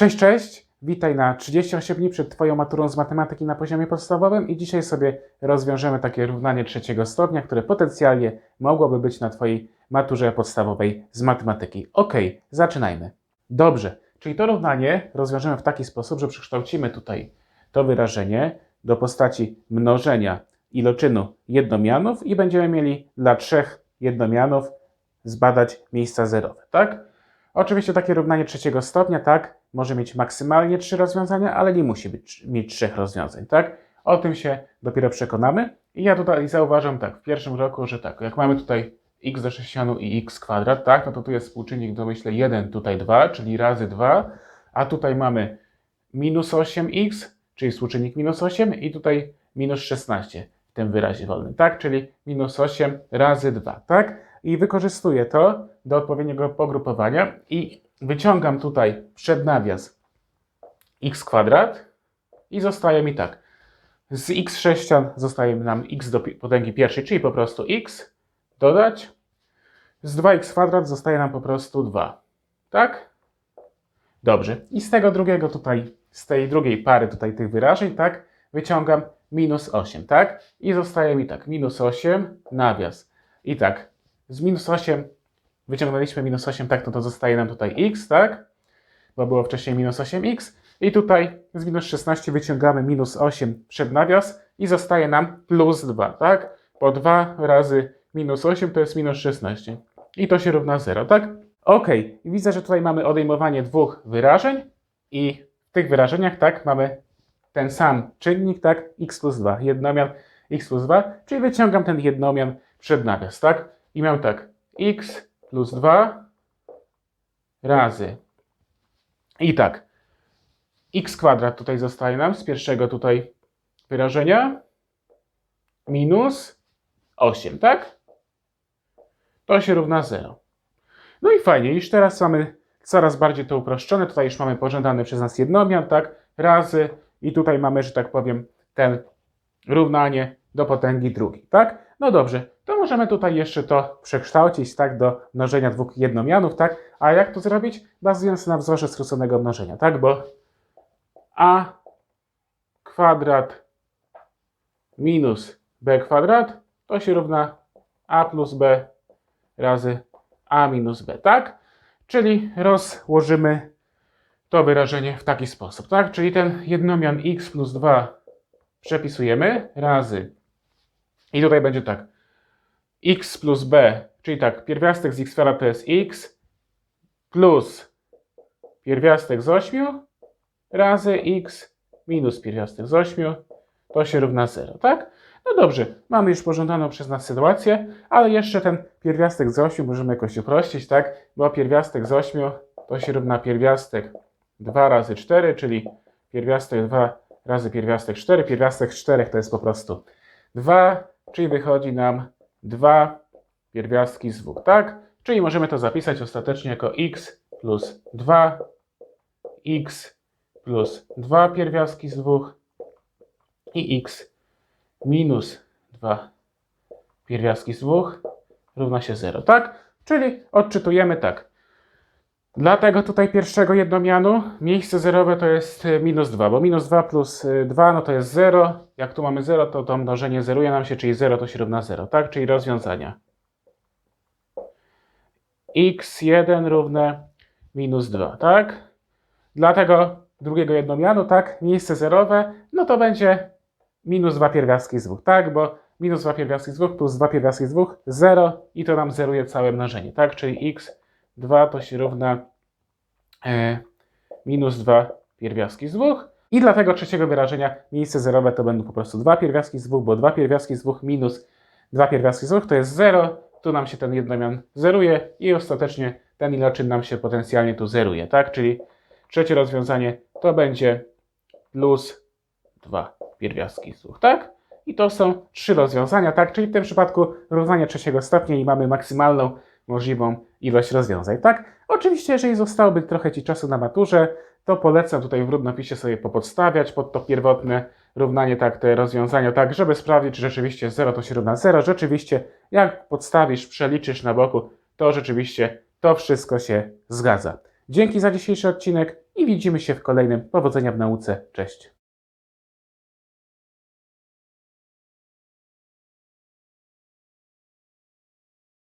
Cześć, cześć! Witaj na 38 dni przed Twoją maturą z matematyki na poziomie podstawowym i dzisiaj sobie rozwiążemy takie równanie trzeciego stopnia, które potencjalnie mogłoby być na Twojej maturze podstawowej z matematyki. Ok, zaczynajmy. Dobrze, czyli to równanie rozwiążemy w taki sposób, że przekształcimy tutaj to wyrażenie do postaci mnożenia iloczynu jednomianów i będziemy mieli dla trzech jednomianów zbadać miejsca zerowe, tak? Oczywiście takie równanie trzeciego stopnia, tak, może mieć maksymalnie trzy rozwiązania, ale nie musi być, mieć trzech rozwiązań, tak? O tym się dopiero przekonamy. I ja tutaj zauważam tak, w pierwszym roku, że tak, jak mamy tutaj x do sześcianu i x kwadrat, tak, no to tu jest współczynnik, domyślę 1, tutaj 2, czyli razy 2, a tutaj mamy minus 8x, czyli współczynnik minus 8 i tutaj minus 16 w tym wyrazie wolnym, tak, czyli minus 8 razy 2, tak? I wykorzystuję to do odpowiedniego pogrupowania i wyciągam tutaj przed nawias x kwadrat i zostaje mi tak. Z x sześcian zostaje nam x do potęgi pierwszej, czyli po prostu x, dodać. Z 2x kwadrat zostaje nam po prostu 2. Tak? Dobrze. I z tego drugiego tutaj, z tej drugiej pary tutaj tych wyrażeń, tak, wyciągam minus 8, tak? I zostaje mi tak, minus 8, nawias. I tak, z minus 8 wyciągnęliśmy minus 8, tak, no to zostaje nam tutaj x, tak? Bo było wcześniej minus 8x. I tutaj z minus 16 wyciągamy minus 8 przed nawias i zostaje nam plus 2, tak? Po 2 razy minus 8 to jest minus 16. I to się równa 0, tak? Ok, widzę, że tutaj mamy odejmowanie dwóch wyrażeń i w tych wyrażeniach, tak, mamy ten sam czynnik, tak, x plus 2, jednomian x plus 2, czyli wyciągam ten jednomian przed nawias, tak? I miał tak, x plus 2 razy. I tak, x kwadrat tutaj zostaje nam z pierwszego tutaj wyrażenia minus 8, tak? To się równa 0. No i fajnie, już teraz mamy coraz bardziej to uproszczone. Tutaj już mamy pożądany przez nas jednomian, tak? Razy i tutaj mamy, że tak powiem, ten równanie do potęgi drugiej, tak? No dobrze, to możemy tutaj jeszcze to przekształcić, tak, do mnożenia dwóch jednomianów, tak? A jak to zrobić? Bazując na wzorze skróconego mnożenia, tak? Bo a kwadrat minus b kwadrat to się równa a plus b razy a minus b, tak? Czyli rozłożymy to wyrażenie w taki sposób, tak? Czyli ten jednomian x plus 2 przepisujemy razy i tutaj będzie tak x plus b, czyli tak, pierwiastek z x kwadrat to jest x plus pierwiastek z 8 razy x minus pierwiastek z 8 to się równa 0, tak? No dobrze, mamy już pożądaną przez nas sytuację, ale jeszcze ten pierwiastek z 8 możemy jakoś uprościć, tak? Bo pierwiastek z 8 to się równa pierwiastek 2 razy 4, czyli pierwiastek 2 razy pierwiastek 4. Pierwiastek 4 to jest po prostu 2, czyli wychodzi nam 2 pierwiastki z 2, tak? Czyli możemy to zapisać ostatecznie jako x plus 2, x plus 2 pierwiastki z 2 i x minus 2 pierwiastki z 2 równa się 0, tak? Czyli odczytujemy tak. Dlatego tutaj pierwszego jednomianu miejsce zerowe to jest y, minus 2, bo minus 2 plus y, 2 no to jest 0. Jak tu mamy 0, to to mnożenie zeruje nam się, czyli 0 to się równa 0, tak? Czyli rozwiązania. x1 równe minus 2, tak? Dlatego drugiego jednomianu, tak? Miejsce zerowe, no to będzie minus 2 pierwiastki z 2, tak? Bo minus 2 pierwiastki z 2 plus 2 pierwiastki z 2, 0 i to nam zeruje całe mnożenie, tak? Czyli x2 to się równa e, minus 2 pierwiastki z 2 i dla tego trzeciego wyrażenia miejsce zerowe to będą po prostu 2 pierwiastki z 2, bo 2 pierwiastki z 2 minus 2 pierwiastki z 2 to jest 0, tu nam się ten jednomian zeruje i ostatecznie ten iloczyn nam się potencjalnie tu zeruje, tak? Czyli trzecie rozwiązanie to będzie plus 2 pierwiastki z 2, tak? I to są trzy rozwiązania, tak? Czyli w tym przypadku równanie trzeciego stopnia i mamy maksymalną możliwą ilość rozwiązań, tak? Oczywiście, jeżeli zostałoby trochę Ci czasu na maturze, to polecam tutaj w równopisie sobie popodstawiać pod to pierwotne równanie, tak, te rozwiązania, tak, żeby sprawdzić, czy rzeczywiście 0 to się równa 0. Rzeczywiście, jak podstawisz, przeliczysz na boku, to rzeczywiście to wszystko się zgadza. Dzięki za dzisiejszy odcinek i widzimy się w kolejnym. Powodzenia w nauce. Cześć.